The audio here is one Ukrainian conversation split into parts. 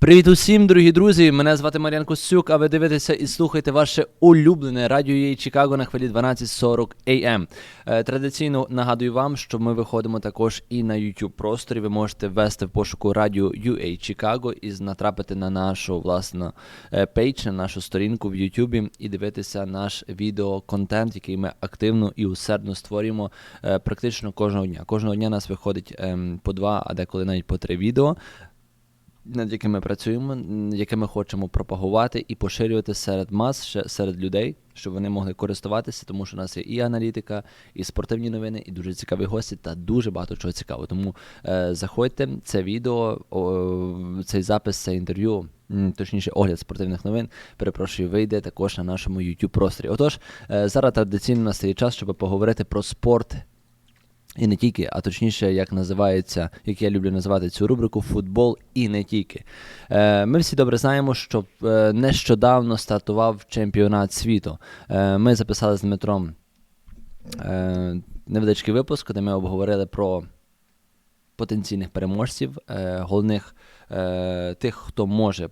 Привіт усім, дорогі друзі! Мене звати Мар'ян Костюк, а ви дивитеся і слухаєте ваше улюблене радіо UA Чикаго на хвилі 12.40 AM. Е, Традиційно нагадую вам, що ми виходимо також і на YouTube просторі. Ви можете ввести в пошуку радіо UA Чикаго і натрапити на нашу власну е, пейдж, на нашу сторінку в YouTube і дивитися наш відеоконтент, який ми активно і усердно створюємо е, практично кожного дня. Кожного дня нас виходить ем, по два, а деколи навіть по три відео над якими працюємо, яке ми хочемо пропагувати і поширювати серед мас, серед людей, щоб вони могли користуватися, тому що у нас є і аналітика, і спортивні новини, і дуже цікаві гості, та дуже багато чого цікавого. Тому е, заходьте, це відео, о, цей запис, це інтерв'ю. Точніше, огляд спортивних новин, перепрошую, вийде також на нашому youtube просторі. Отож, е, зараз традиційно настає час, щоб поговорити про спорт і не тільки, а точніше, як називається, як я люблю називати цю рубрику футбол і не тільки. Е, ми всі добре знаємо, що е, нещодавно стартував чемпіонат світу. Е, ми записали з Дмитром невеличкий випуск, де ми обговорили про потенційних переможців, головних тих, хто може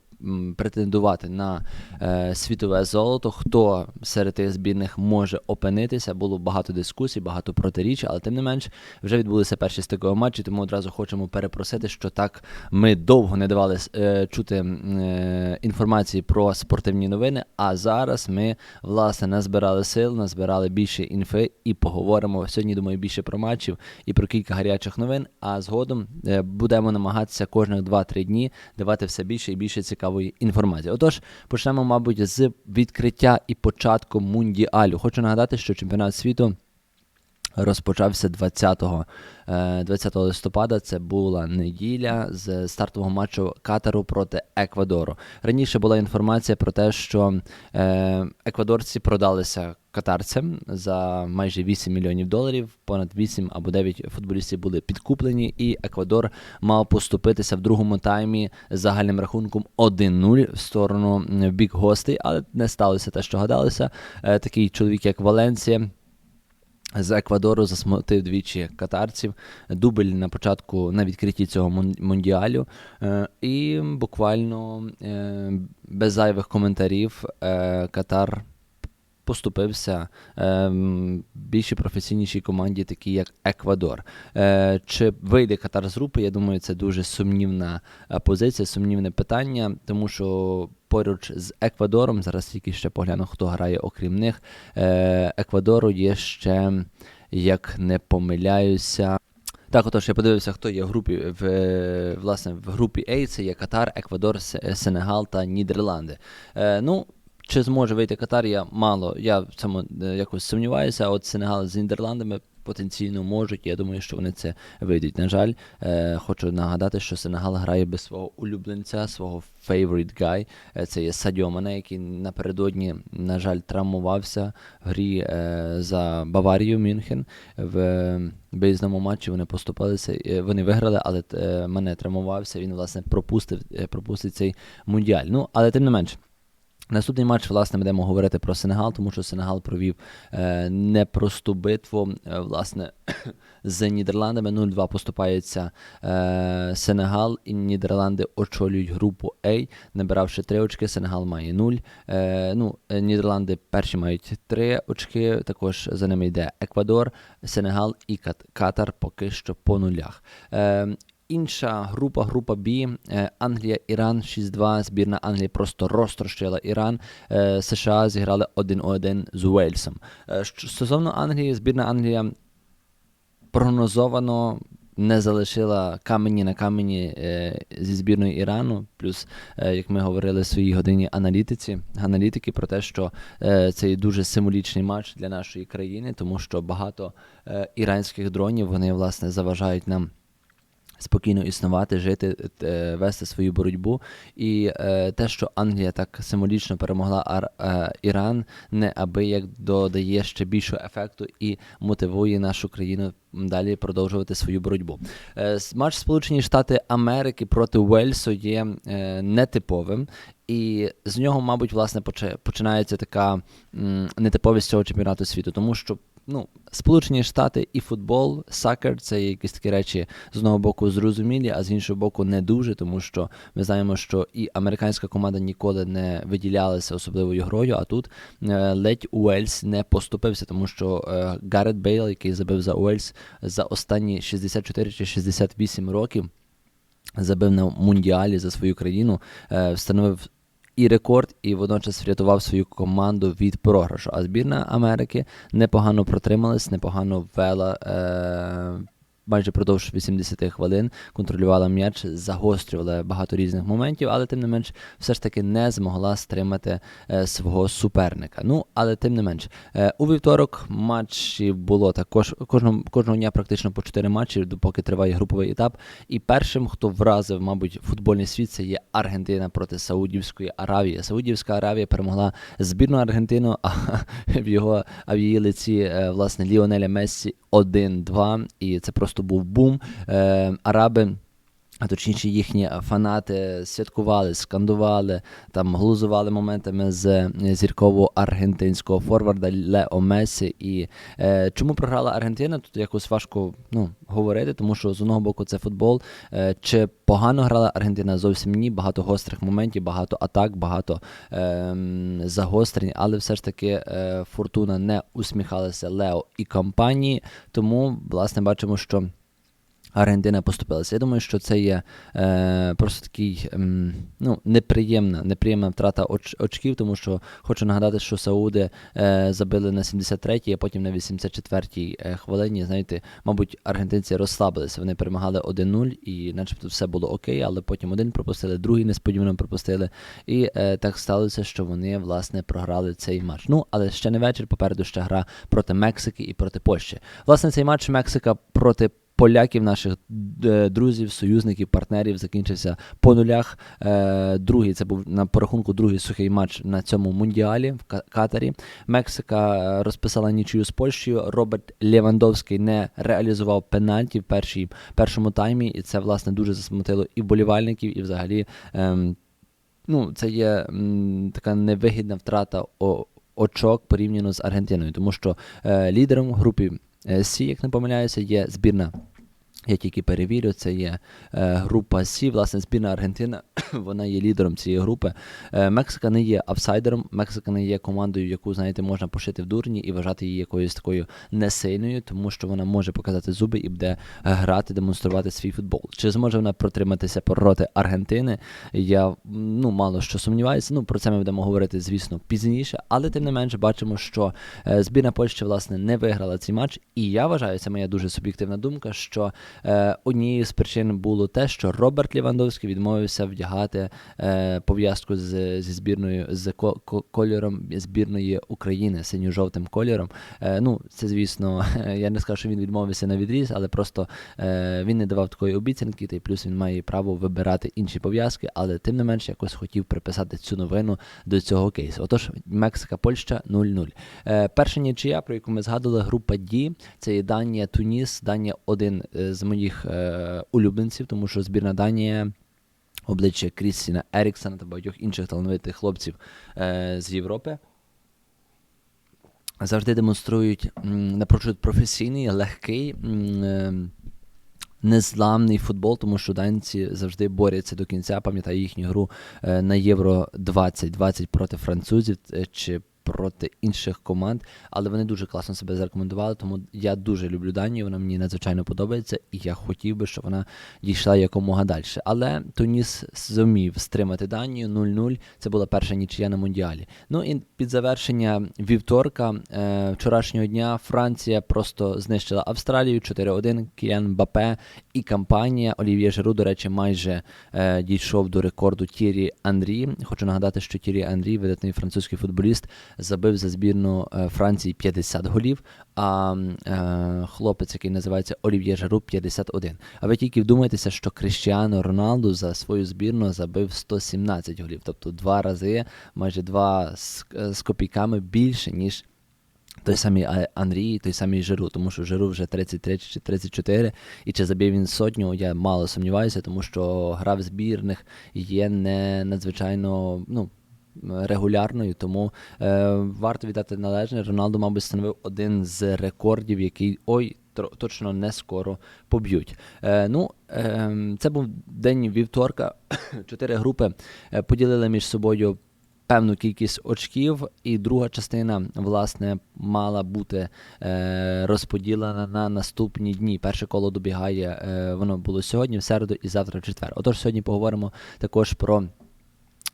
претендувати на е, світове золото, хто серед тих збірних може опинитися. Було багато дискусій, багато протиріч, але тим не менш вже відбулися перші стикові матчі, тому одразу хочемо перепросити, що так ми довго не давали е, чути е, інформації про спортивні новини. А зараз ми власне назбирали сил, назбирали більше інфи і поговоримо сьогодні. Думаю, більше про матчів і про кілька гарячих новин. А згодом е, будемо намагатися кожних 2-3 дні давати все більше і більше цікавої інформації. Отож, почнемо, мабуть, з відкриття і початку мундіалю. Хочу нагадати, що чемпіонат світу. Розпочався 20, е, 20 листопада. Це була неділя з стартового матчу Катару проти Еквадору. Раніше була інформація про те, що е, еквадорці продалися катарцям за майже 8 мільйонів доларів. Понад 8 або 9 футболістів були підкуплені, і Еквадор мав поступитися в другому таймі загальним рахунком 1-0 в сторону в бік гостей, але не сталося те, що гадалося. Е, такий чоловік, як Валенсія. З Еквадору засмутив двічі катарців. Дубль на початку на відкритті цього мундіалю. Е, і буквально е, без зайвих коментарів Катар поступився ем, більш професійнішій команді, такій як Еквадор. Е, чи вийде Катар з групи? Я думаю, це дуже сумнівна е, позиція, сумнівне питання, тому що поруч з Еквадором, зараз тільки ще погляну, хто грає окрім них. Е, Еквадору є ще, як не помиляюся. Так, отож, я подивився, хто є в групі в власне в групі А. Це є Катар, Еквадор, Сенегал та Нідерланди. Е, ну, чи зможе вийти Катар, я мало. Я в цьому е, якось сумніваюся. А от Сенегал з Нідерландами потенційно можуть. Я думаю, що вони це вийдуть. На жаль, е, хочу нагадати, що Сенегал грає без свого улюбленця, свого favorite guy. Е, Це є Садіо Мане, який напередодні, на жаль, травмувався в грі е, за Баварію Мюнхен. В е, виїзному матчі вони поступалися, е, вони виграли, але е, Мане травмувався. Він, власне, пропустив, пропустить цей мундіаль. Ну, але тим не менш. Наступний матч, власне, будемо говорити про Сенегал, тому що Сенегал провів е, непросту битву, е, власне, з Нідерландами. 0-2 поступається е, Сенегал, і Нідерланди очолюють групу А, набиравши 3 очки, Сенегал має 0. Е, ну, е, Нідерланди перші мають 3 очки, також за ними йде Еквадор, Сенегал і Кат- Катар поки що по нулях. Е, Інша група, група Б, е, Англія, Іран 6-2. Збірна Англії просто розтрощила Іран. Е, США зіграли 1-1 з Уельсом. Е, Стосовно Англії, збірна Англія прогнозовано не залишила камені на камені е, зі збірної Ірану. Плюс, е, як ми говорили в своїй годині аналітиці, аналітики про те, що е, це дуже символічний матч для нашої країни, тому що багато е, іранських дронів вони власне заважають нам спокійно існувати, жити, е, вести свою боротьбу. І е, те, що Англія так символічно перемогла Ар, е, Іран, неабияк додає ще більшого ефекту і мотивує нашу країну далі продовжувати свою боротьбу. Е, матч Сполучені Штати Америки проти Уельсу є е, нетиповим. І з нього, мабуть, власне почи- починається така м, нетиповість цього чемпіонату світу, тому що ну, Сполучені Штати і футбол, сакер це якісь такі речі з одного боку зрозумілі, а з іншого боку не дуже, тому що ми знаємо, що і американська команда ніколи не виділялася особливою грою. А тут е, ледь Уельс не поступився, тому що е, Гаррет Бейл, який забив за Уельс за останні 64 чи 68 років, забив на мундіалі за свою країну, е, встановив і рекорд, і водночас врятував свою команду від програшу. А збірна Америки непогано протрималась, непогано вела. Е- Майже продовж 80 хвилин контролювала м'яч, загострювала багато різних моментів, але тим не менш все ж таки не змогла стримати е, свого суперника. Ну, але тим не менш, е, у вівторок матчів було також кожного, кожного дня практично по 4 матчі, допоки триває груповий етап. І першим, хто вразив, мабуть, футбольний світ, це є Аргентина проти Саудівської Аравії. Саудівська Аравія перемогла збірну Аргентину, а в його а в її лиці е, власне Ліонеля Мессі 1-2. І це просто був бум. Е, Араби. А точніше, їхні фанати святкували, скандували, там глузували моментами з зіркового аргентинського форварда Лео Месі. І е, чому програла Аргентина? Тут якось важко ну, говорити, тому що з одного боку це футбол. Е, чи погано грала Аргентина? Зовсім ні. Багато гострих моментів, багато атак, багато е, загострень, але все ж таки е, фортуна не усміхалася Лео і компанії. Тому, власне, бачимо, що. Аргентина поступилася. Я думаю, що це є е, просто такий ем, ну, неприємна, неприємна втрата оч, очків, тому що хочу нагадати, що Сауди е, забили на 73-й, а потім на 84-й е, хвилині. Знаєте, мабуть, аргентинці розслабилися. Вони перемагали 1-0 і начебто все було окей, але потім один пропустили, другий несподівано пропустили. І е, так сталося, що вони власне програли цей матч. Ну, але ще не вечір, попереду ще гра проти Мексики і проти Польщі. Власне, цей матч Мексика проти поляків, наших е, друзів, союзників, партнерів закінчився по нулях. Е, Другий це був на порахунку другий сухий матч на цьому мундіалі в Катарі. Мексика е, розписала нічию з Польщею. Роберт Лєвандовський не реалізував пенальті в першій, першому таймі, і це власне дуже засмутило і вболівальників, і взагалі. ем, ну, це є м, така невигідна втрата о, очок порівняно з Аргентиною, тому що е, лідером е, Сі, як не помиляюся, є збірна. Я тільки перевірю, це є е, група Сі, власне, збірна Аргентина, вона є лідером цієї групи. Е, Мексика не є авсайдером, Мексика не є командою, яку, знаєте, можна пошити в дурні і вважати її якоюсь такою несильною, тому що вона може показати зуби і буде е, грати, демонструвати свій футбол. Чи зможе вона протриматися проти Аргентини? Я ну, мало що сумніваюся. Ну, про це ми будемо говорити, звісно, пізніше, але тим не менше бачимо, що збірна Польщі, власне, не виграла цей матч. І я вважаю, це моя дуже суб'єктивна думка, що однією з причин було те, що Роберт Лівандовський відмовився вдягати е, пов'язку з, зі збірною з ко- ко- кольором збірної України, синьо-жовтим кольором. Е, ну, це звісно, я не скажу, що він відмовився на відріз, але просто е, він не давав такої обіцянки, та й плюс він має право вибирати інші пов'язки, але тим не менш якось хотів приписати цю новину до цього кейсу. Отож, Мексика, Польща 0-0. Е, перша нічия, про яку ми згадували, група Ді, це є Данія, Туніс. Данія один е, з моїх е, улюбленців, тому що збірна Данія. Обличчя Крістіна Еріксона та багатьох інших талановитих хлопців е, з Європи завжди демонструють напрочуд професійний, легкий. е, Незламний футбол, тому що данці завжди борються до кінця. Пам'ятаю їхню гру е, на Євро 2020 проти французів чи проти інших команд, але вони дуже класно себе зарекомендували. Тому я дуже люблю Данію. Вона мені надзвичайно подобається, і я хотів би, щоб вона дійшла якомога далі. Але Туніс зумів стримати Данію 0-0. Це була перша нічия на мундіалі. Ну і під завершення вівторка е, вчорашнього дня Франція просто знищила Австралію 4-1. Кіян Бапе і кампанія Олів'є Жиру, до речі, майже е, дійшов до рекорду Тірі Анрі. Хочу нагадати, що Тірі Анрі, видатний французький футболіст, забив за збірну е, Франції 50 голів, а е, хлопець, який називається Олів'є Жару, 51. А ви тільки вдумайтеся, що Кріштіано Роналду за свою збірну забив 117 голів, тобто два рази, майже два з, е, копійками більше, ніж той самий А- Анрій, той самий Жиру, тому що Жиру вже 33 чи 34, і чи забив він сотню, я мало сумніваюся, тому що гра в збірних є не надзвичайно ну, регулярною, тому е, варто віддати належне. Роналду, мабуть, становив один з рекордів, який ой. Точно не скоро поб'ють. Е, ну, е, це був день вівторка. Чотири групи е, поділили між собою певну кількість очків, і друга частина, власне, мала бути е, розподілена на наступні дні. Перше коло добігає, е, воно було сьогодні, в середу і завтра в четвер. Отож, сьогодні поговоримо також про.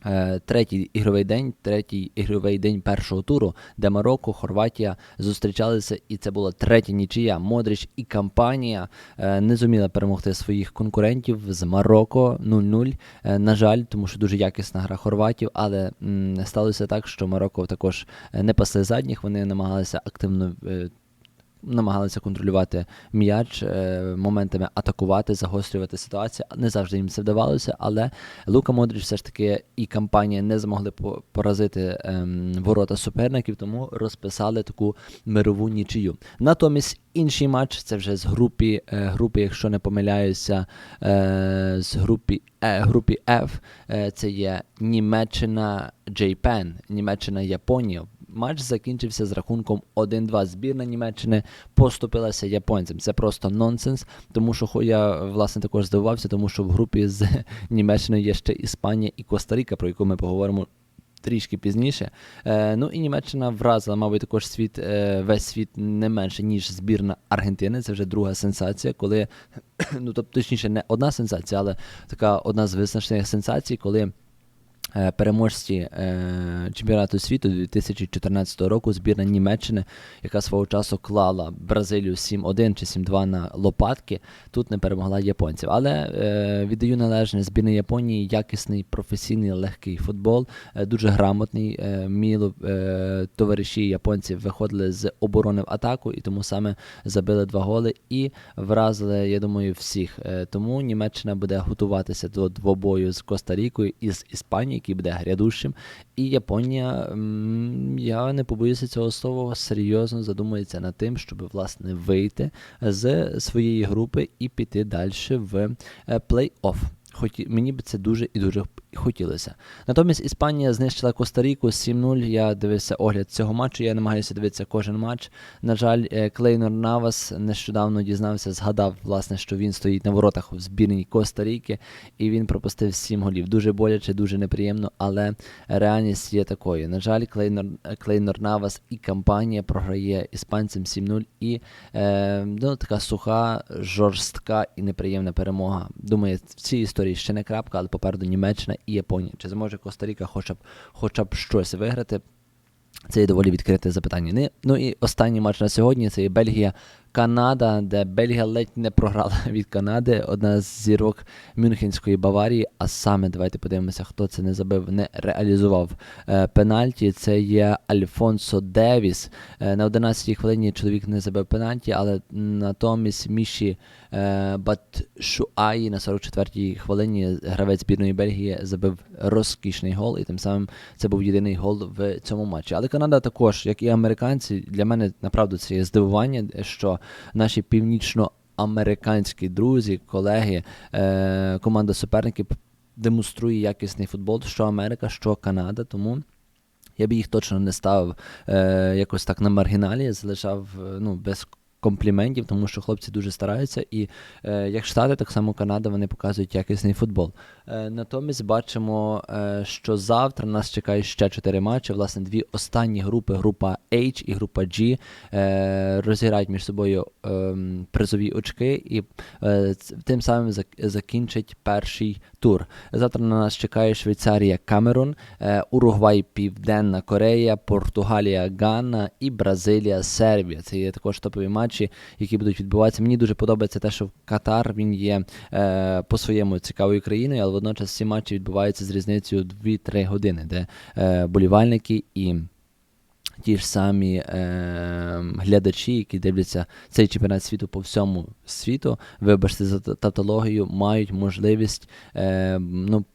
Е, Третій ігровий день, третій ігровий день першого туру, де Марокко, Хорватія зустрічалися, і це була третя нічия. Модрич і компанія е, не зуміла перемогти своїх конкурентів з Марокко 0-0. Е, На жаль, тому що дуже якісна гра хорватів, але сталося так, що Марокко також не пасли задніх, вони намагалися активно. Намагалися контролювати м'яч, е, моментами атакувати, загострювати ситуацію. Не завжди їм це вдавалося, але Лука Модрич все ж таки і компанія не змогли по- поразити ем, ворота суперників, тому розписали таку мирову нічию. Натомість інший матч це вже з групі, е, групи, якщо не помиляюся, е, з групі, е, групі F. Це є Німеччина Джейпен, Німеччина Японія. Матч закінчився з рахунком 1-2. Збірна Німеччини поступилася японцям. Це просто нонсенс, тому що хо- я власне також здивувався, тому що в групі з Німеччиною є ще Іспанія і Коста-Ріка, про яку ми поговоримо. Трішки пізніше. Е, ну і Німеччина вразила, мабуть, також світ, е, весь світ не менше, ніж збірна Аргентини. Це вже друга сенсація, коли, ну тобто, точніше, не одна сенсація, але така одна з визначних сенсацій, коли переможці е, чемпіонату світу 2014 року збірна Німеччини, яка свого часу клала Бразилію 7-1 чи 7-2 на лопатки, тут не перемогла японців. Але е, віддаю належне збірна Японії якісний професійний легкий футбол, е, дуже грамотний. Е, міло е, товариші японці виходили з оборони в атаку і тому саме забили два голи і вразили, я думаю, всіх. Е, тому Німеччина буде готуватися до двобою з Коста-Рікою і з Іспанією, який буде грядущим. І Японія, я не побоюся цього слова, серйозно задумується над тим, щоб власне вийти з своєї групи і піти далі в е, плей-офф. Хоті, мені б це дуже і дуже хотілося. Натомість Іспанія знищила Коста-Ріку 7-0. Я дивився огляд цього матчу. Я намагаюся дивитися кожен матч. На жаль, е, Клейнор Навас нещодавно дізнався, згадав, власне, що він стоїть на воротах в збірній Коста-Ріки, і він пропустив 7 голів. Дуже боляче, дуже неприємно, але реальність є такою. На жаль, Клейнор, Клейнор Навас і компанія програє іспанцям 7-0. І е, ну, така суха, жорстка і неприємна перемога. Думаю, в цій історії ще не крапка, але попереду Німеччина і Японія. Чи зможе Коста-Ріка хоча б, хоча б щось виграти? Це є доволі відкрите запитання. Ну і останній матч на сьогодні це є Бельгія. Канада, де Бельгія ледь не програла від Канади, одна з зірок Мюнхенської Баварії. А саме давайте подивимося, хто це не забив, не реалізував е, пенальті. Це є Альфонсо Девіс. Е, на 11-й хвилині чоловік не забив пенальті, але натомість Міші е, Батшуаї на 44-й хвилині гравець збірної Бельгії забив розкішний гол, і тим самим це був єдиний гол в цьому матчі. Але Канада також, як і американці, для мене направду це є здивування, що наші північноамериканські друзі, колеги, е, команда суперників демонструє якісний футбол, що Америка, що Канада. Тому я б їх точно не ставив е, якось так на маргіналі, залишав е, ну, без компліментів, тому що хлопці дуже стараються. І е, як Штати, так само Канада, вони показують якісний футбол. Е, натомість бачимо, е, що завтра нас чекає ще чотири матчі. Власне, дві останні групи, група H і група G, е, розіграють між собою е, призові очки і е, тим самим зак- закінчать перший тур. Завтра на нас чекає Швейцарія, Камерун, е, Уругвай, Південна Корея, Португалія, Ганна і Бразилія, Сербія. Це є також топові матчі, які будуть відбуватися. Мені дуже подобається те, що Катар він є е, по-своєму цікавою країною, але водночас всі матчі відбуваються з різницею 2-3 години, де е, болівальники і ті ж самі е, глядачі, які дивляться цей чемпіонат світу по всьому світу, вибачте за та- тавтологію, мають можливість е, ну,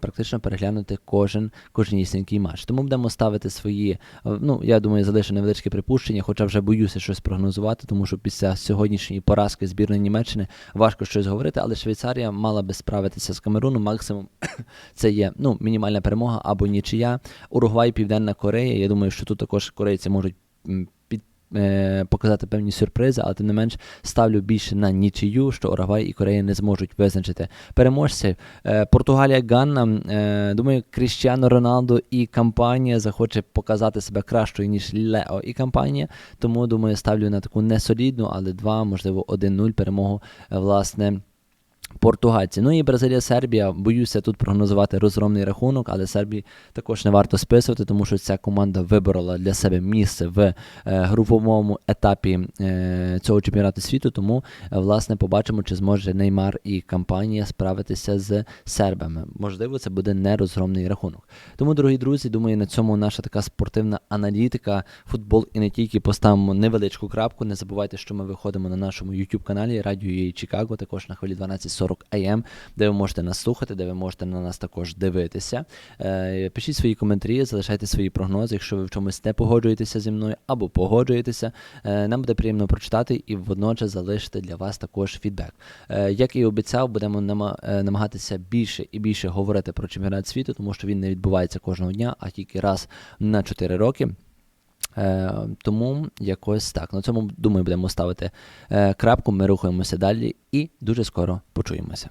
практично переглянути кожен кожнісінький матч. Тому будемо ставити свої, е, ну я думаю, залишу невеличке припущення, хоча вже боюся щось прогнозувати, тому що після сьогоднішньої поразки збірної Німеччини важко щось говорити, але Швейцарія мала би справитися з Камеруном. Максимум це є ну, мінімальна перемога або нічия. Уругвай, Південна Корея. Я думаю, що тут також корейці можуть під. Е, Показати певні сюрпризи, але тим не менш ставлю більше на нічию, що Уругвай і Корея не зможуть визначити переможців. Е, Португалія Ганна. Е, думаю, Кріщано Роналдо і компанія захоче показати себе кращою, ніж Лео і компанія. Тому думаю, ставлю на таку несолідну, але 2, можливо, 1-0 перемогу власне. Португальці. Ну і Бразилія, Сербія. Боюся тут прогнозувати розгромний рахунок, але Сербії також не варто списувати, тому що ця команда виборола для себе місце в е, груповому етапі е, цього чемпіонату світу. Тому е, власне побачимо, чи зможе Неймар і компанія справитися з сербами. Можливо, це буде не розгромний рахунок. Тому, дорогі друзі, думаю, на цьому наша така спортивна аналітика, футбол і не тільки поставимо невеличку крапку. Не забувайте, що ми виходимо на нашому YouTube каналі Радіо Чикаго, також на хвилі 1240 AM, де ви можете нас слухати, де ви можете на нас також дивитися. Е, пишіть свої коментарі, залишайте свої прогнози, якщо ви в чомусь не погоджуєтеся зі мною або погоджуєтеся. Е, нам буде приємно прочитати і водночас залишити для вас також фідбек. Е, як і обіцяв, будемо намагатися більше і більше говорити про чемпіонат світу, тому що він не відбувається кожного дня, а тільки раз на 4 роки. Е, тому якось так. На цьому думаю, будемо ставити е, крапку. Ми рухаємося далі і дуже скоро почуємося.